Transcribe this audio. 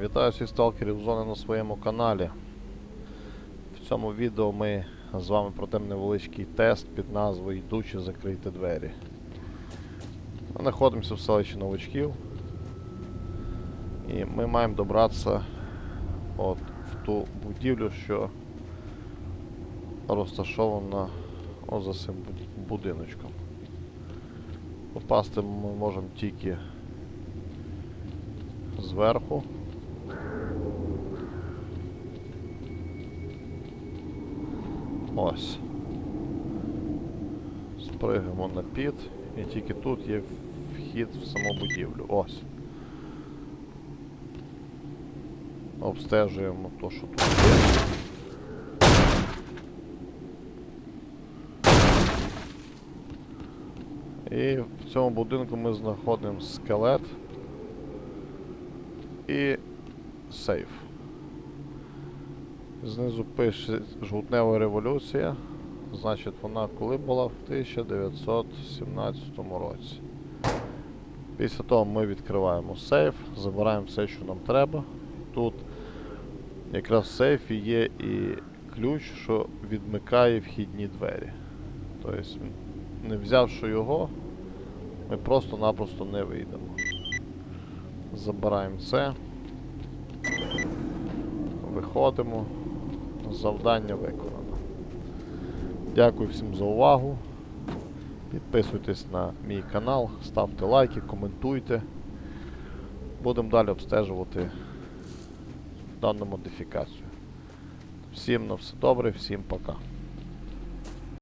Вітаю всіх сталкерів зони на своєму каналі. В цьому відео ми з вами протем невеличкий тест під назвою Йдучи закрийте двері. Ми знаходимося в селищі новачків. І ми маємо добратися от в ту будівлю, що розташована от за цим будиночком. Попасти ми можемо тільки зверху. Ось. Спригаємо на під, і тільки тут є вхід в саму будівлю. Ось. Обстежуємо то, що тут є. І в цьому будинку ми знаходимо скелет і сейф. Знизу пише жовтнева революція. Значить, вона коли була в 1917 році. Після того ми відкриваємо сейф, забираємо все, що нам треба. Тут якраз в сейфі є і ключ, що відмикає вхідні двері. Тобто, не взявши його, ми просто-напросто не вийдемо. Забираємо це. Виходимо. Завдання виконано. Дякую всім за увагу. Підписуйтесь на мій канал, ставте лайки, коментуйте. Будемо далі обстежувати дану модифікацію. Всім на все добре, всім пока.